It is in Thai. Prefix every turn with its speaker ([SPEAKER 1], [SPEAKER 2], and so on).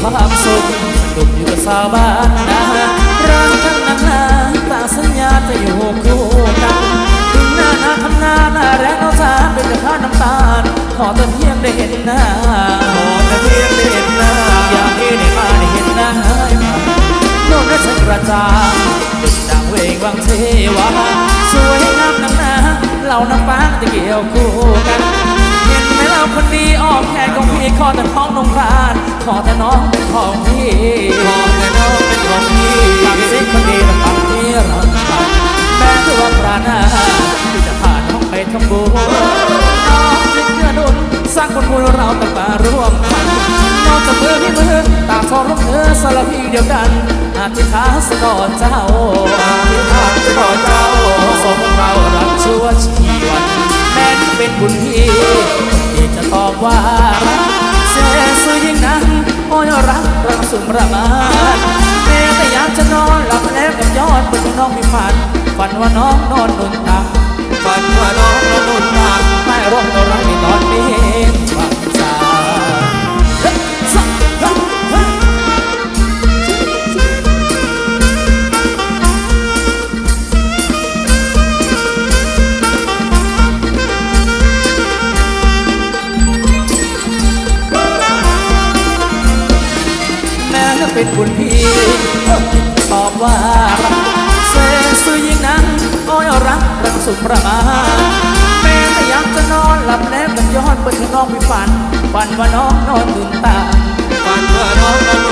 [SPEAKER 1] ความสุขดุมอยู่กับสาวบ้านนารักทั้งนางนนาต่างสัญญาจะอยู่คู่กันถึงหน้านาทำนาหน้าแรงเอาสาเป็นแต่ข้าน้ำตาลขอแต่เพียงได้เห็นหน้า
[SPEAKER 2] ขอแต่เพียงได้เห็นหน้า
[SPEAKER 1] อยากให้ได้มาได้เห็นหน้าโน่นนั่นฉันกระจางดุจดังเวงวังเทวาสวยงามนังนาเหล่าน้ำฟ้าจะเกี่ยวคู่กัน เห็นไหมคนดีอ้อมแขนของพี่ขอแต่ท้องนงพรานขอแต่น้องเป็นของพี่
[SPEAKER 2] ขอแต่น้องเป็นของพี่
[SPEAKER 1] ฟังสิคนดีและฟังที่เราทำแม้ตัวปราณาที่จะผ่านห้องไปทำบุญน้องจึงเกื้อหนุนสร้างคนบุญเราต่างมาร่วมกันนอกจากมือพี่มือต่างทองร่วมเธอสารพีเดียวกันอาธิษฐานสะกอนเจ้า
[SPEAKER 2] อาธิษฐานจะขอเจ้า
[SPEAKER 1] สมเรารักชั่วชีวันแม้นเป็นบุญพี่ที่ ว่าเสียสุยิ่งนั้นโอ้ยรักรักสุมระมาแม้แต่อยากจะนอนหลับแล้วกับยอดบนน้องมีฝัน ฝันว่าน้องนอนนุ่นตัก
[SPEAKER 2] ฝันว่าน้องละนุน
[SPEAKER 1] ตัง เป็นบุญพี่ตอบว่าแสนซื้อยิ่งนั้นอ้อยรักรังสุดประมาแม่ไม่อยากจะนอนหลับแล้วมันย้อนไปข้างนอกไปฝันฝันว่าน้องนอนตื่นตา
[SPEAKER 2] ฝันว่าน้องนอน